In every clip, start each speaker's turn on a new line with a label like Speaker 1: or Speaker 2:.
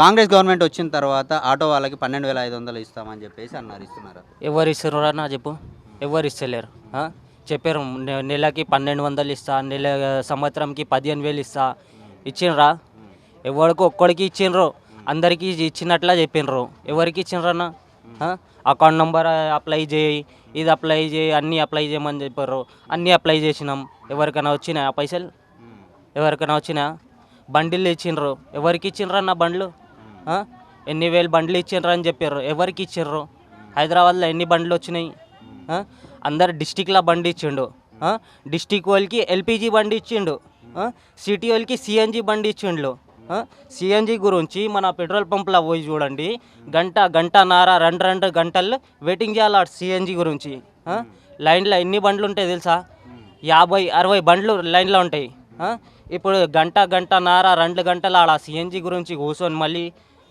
Speaker 1: Congress government వచ్చిన తర్వాత auto వాళ్ళకి పన్నెండు వేల ఐదు వందలు ఇస్తామని చెప్పేసి అన్నారు ఇస్తున్నారు.
Speaker 2: ఎవరు ఇస్తారు నా చెప్పు? ఎవరు ఇస్తలేరు? చెప్పారు నెలకి పన్నెండు వందలు ఇస్తా నెల సంవత్సరంకి పదిహేను వేలు ఇస్తా. ఇచ్చిండ్రా? ఎవరికి ఒక్కడికి ఇచ్చిండ్రు? అందరికీ ఇచ్చినట్లా చెప్పిండ్రు ఎవరికి ఇచ్చిండ్రన్నా అకౌంట్ నెంబర్ అప్లై చేయి ఇది అప్లై చేయి అన్నీ అప్లై చేయమని చెప్పారు. అన్నీ అప్లై చేసినాం. ఎవరికైనా వచ్చినాయా పైసలు? ఎవరికైనా వచ్చినా బండిలు ఇచ్చిండ్రు ఎవరికి ఇచ్చిండ్రు అన్న బండ్లు? ఎన్ని వేలు బండ్లు ఇచ్చిండ్రు అని చెప్పారు. ఎవరికి ఇచ్చిర్రు హైదరాబాద్లో ఎన్ని బండ్లు వచ్చినాయి? అందరు డిస్టిక్లో బండి ఇచ్చిండు. డిస్టిక్ వాళ్ళకి ఎల్పిజి బండి ఇచ్చిండు. సిటీ వాళ్ళకి సిఎన్జి బండి ఇచ్చిండు సిఎన్జి గురించి మన పెట్రోల్ పంప్లో పోయి చూడండి. గంట గంట నార రెండు రెండు గంటలు వెయిటింగ్ చేయాలి సిఎన్జి గురించి. లైన్లో ఎన్ని బండ్లు ఉంటాయి తెలుసా? యాభై అరవై బండ్లు లైన్లో ఉంటాయి. ఇప్పుడు గంట గంట నార రెండు గంటలు ఆడ సిఎన్జి గురించి కూర్చొని మళ్ళీ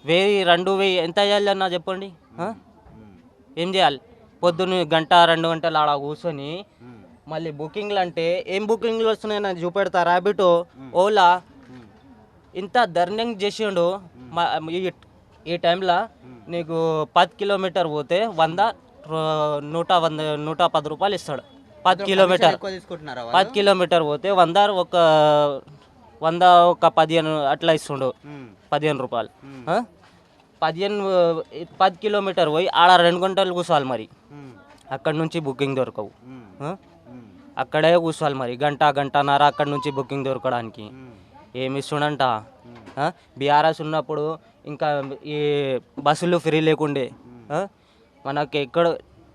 Speaker 2: వెయ్యి రెండు వెయ్యి ఎంత చేయాలన్నా చెప్పండి? ఆ? ఏం చేయాలి? పొద్దున్న గంట రెండు గంటలు ఆడ కూర్చొని మళ్ళీ బుకింగ్లు అంటే ఏం బుకింగ్లు వస్తున్నాయి నాకు చూపెడతా ర్యాబిటో ఓలా. ఇంత ధర్నింగ్ చేసిండు. మా- ఈ టైంలో నీకు పది కిలోమీటర్ పోతే వంద నూట వంద నూట పది రూపాయలు ఇస్తాడు. పది కిలోమీటర్. పది కిలోమీటర్ పోతే వంద ఒక వంద ఒక పదిహేను అట్లా ఇస్తుండు. పదిహేను రూపాయలు? పదిహేను పది కిలోమీటర్ పోయి ఆడ రెండు గంటలు కూర్చోవాలి మరి. అక్కడ నుంచి బుకింగ్ దొరకవు? అక్కడే కూర్చోవాలి మరి. గంట గంటన్నర అక్కడ నుంచి బుకింగ్ దొరకడానికి. ఏమి ఇస్తుండంట? బీఆర్ఎస్ ఉన్నప్పుడు ఇంకా ఈ బస్సులు ఫ్రీ లేకుండే? మనకి ఎక్కడ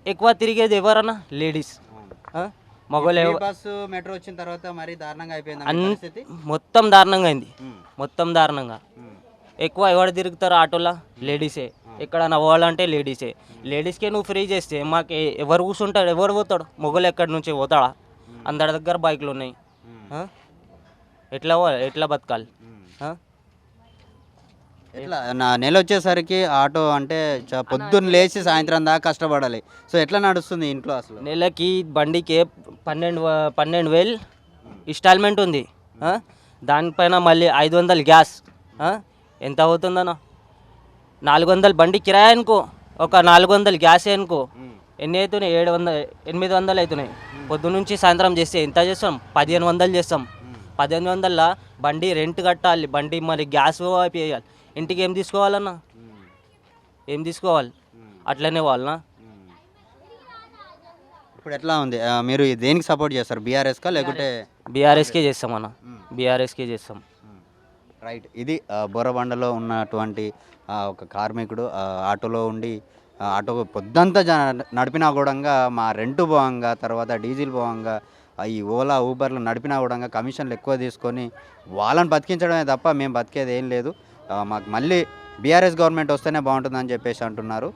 Speaker 2: ఎక్కువ తిరిగేది ఎవరన్నా? లేడీస్. మగవాళ్ళు ఎవ-
Speaker 1: బస్సు మెట్రో వచ్చిన తర్వాత మరి దారుణంగా అయిపోయింది
Speaker 2: మొత్తం దారుణంగా అయింది. మొత్తం దారుణంగా. ఎక్కువ ఎవరు తిరుగుతారు ఆటోలో? లేడీసే. ఎక్కడైనా పోవాలంటే లేడీసే. లేడీస్కే నువ్వు ఫ్రీ చేస్తే మాకు ఎవరు కూర్చుంటాడు ఎవరు పోతాడు? మొగలు ఎక్కడి నుంచి పోతాడా? అందరి దగ్గర బైకులు ఉన్నాయి? ఎట్లా ఎట్లా బతకాలి?
Speaker 1: ఎట్లా? నా నెల వచ్చేసరికి ఆటో అంటే చ- పొద్దున్న లేచి సాయంత్రం దాకా కష్టపడాలి. సో ఎట్లా నడుస్తుంది ఇంట్లో అసలు?
Speaker 2: నెలకి బండికి పన్నెండు వ- పన్నెండు వేలు ఇన్స్టాల్మెంట్ ఉంది. ఆ? దానిపైన మళ్ళీ ఐదు వందలు గ్యాస్. ఆ? ఎంత అవుతుందన్న? నాలుగు వందలు బండి కిరాయి అనుకో ఒక నాలుగు వందలు గ్యాస్ అనుకో ఎన్ని అవుతున్నాయి? ఏడు వందలు ఎనిమిది వందలు అవుతున్నాయి. పొద్దు నుంచి సాయంత్రం చేస్తే ఎంత చేస్తాం? పదిహేను వందలు చేస్తాం. పదిహేను వందల బండి రెంట్ కట్టాలి. బండి మరి గ్యాస్ వేయాలి. ఇంటికి ఏం తీసుకోవాలన్నా? ఏం తీసుకోవాలి? అట్లనే వాళ్ళనా?
Speaker 1: ఇప్పుడు ఎట్లా ఉంది? ఆ, మీరు దేనికి సపోర్ట్ చేస్తారు? బీఆర్ఎస్కా లేకుంటే
Speaker 2: బీఆర్ఎస్కే చేస్తాం అన్న. బీఆర్ఎస్కే చేస్తాం.
Speaker 1: రైట్. ఇది ఆ, బోరబండలో ఉన్నటువంటి ఆ, ఒక కార్మికుడు ఆ, ఆటోలో ఉండి ఆ, ఆటో పొద్దంతా జ నడిపినా కూడా మా రెంట్ పోవంగా తర్వాత డీజిల్ పోవంగా ఆ, ఈ ఓలా ఊబర్లు నడిపినా కూడా కమిషన్లు ఎక్కువ తీసుకొని వాళ్ళని బతికించడమే తప్ప మేము బతికేది ఏం లేదు. మాకు మళ్ళీ బీఆర్ఎస్ గవర్నమెంట్ వస్తేనే బాగుంటుందని చెప్పేసి అంటున్నారు.